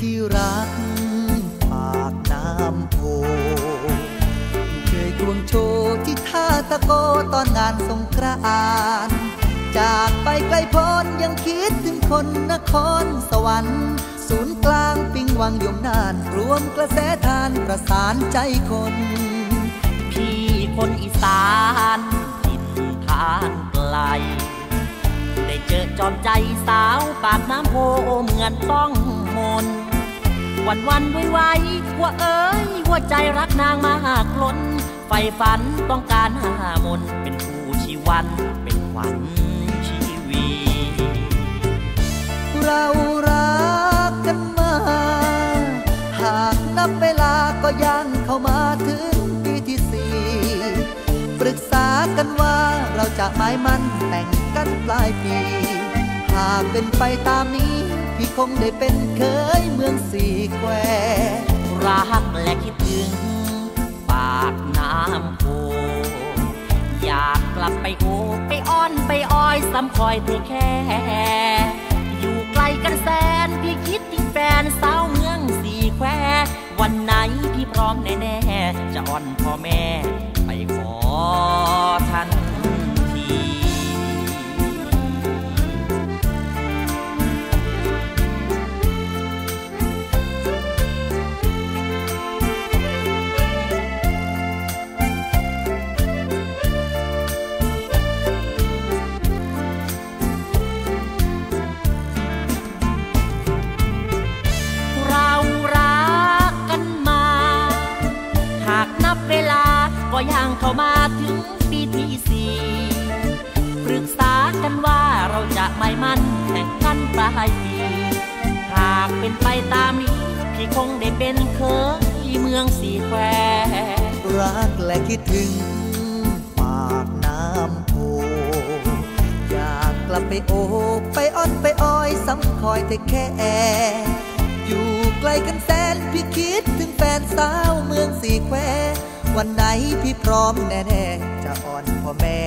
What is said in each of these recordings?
ที่รักปากน้ำโพเคยควงโชว์ที่ท่าตะโกตอนงานสงกรานจากไปไกลพ้นยังคิดถึงคนนครสวรรค์ศูนย์กลางปิงวังยมนาน รวมกระแสทานประสานใจคน พี่คนอีสานถิ่นทานไกล ได้เจอจอมใจสาวปากน้ำโพเหมือนต้องมน วันวันไว้ไว้ว่าเอ้ยหัวใจรักนางมากล้นไฟฝันต้องการหามนเป็นผู้ชีวันเป็นขวัญชีวี เรารักกันมา หากนับเวลาก็ยังเข้ามาถึงปีที่สี่ปรึกษากันว่าเราจะหมายมั่นแต่งกันปลายปี หากเป็นไปตามนี้ พี่คงได้เป็นเคยเมืองสี่แควรักและคิดถึง ปากน้ำโพอยากกลับไปโอไปอ้อนไปอ้อยซ้ำคอยเธอแค่ อยู่ไกลกันแสนพี่คิดถึงแฟนสาวเมืองสี่แคววันไหนพี่พร้อม ก็ยังเข้ามาถึงปีที่สี่ปรึกษากันว่าเราจะไม่มั่นแต่งกันปลายปีหากเป็นไปตามนี้ พี่คงได้เป็นเคยเมืองสีแควรักและคิดถึงปากน้ำโพอยากกลับไปโอบไปอ้อนไปอ้อยซ้ำคอยแต่แค่อยู่ไกลกันแสนพี่คิดถึงแฟนสาวเมืองสีแคว วันไหนพี่พร้อมแน่ๆจะอ่อนพ่อแม่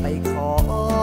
ไปขอ